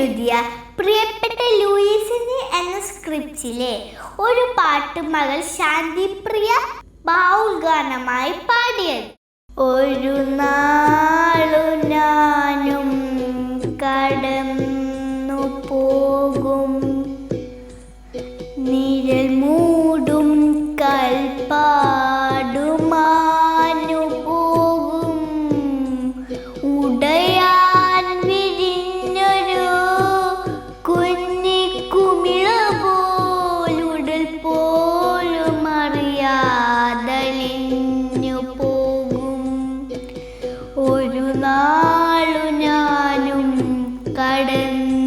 എഴുതിയ പ്രിയപ്പെട്ട ലൂയിസിനി എന്ന സ്ക്രിപ്റ്റിലെ ഒരു പാട്ട് മകൾ ശാന്തിപ്രിയ ബാവുൽ ഗാനമായി പാടിയത്. ഒരു നാളു ഞാനും കടന്നു പോകും. നിഴൽ മൂടും നാളു ഞാനും കടന്നു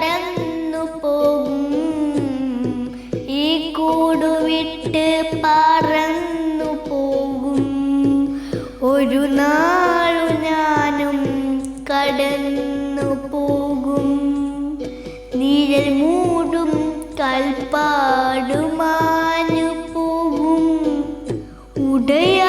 കടന്നു പോകും. ഈ കൂടുവിട്ട് പറന്നു പോകും. ഒരു നാളു ഞാനും കടന്നു പോകും. നിഴൽ മൂടും കൽപ്പാടുമാനു പോകും. ഉടയാ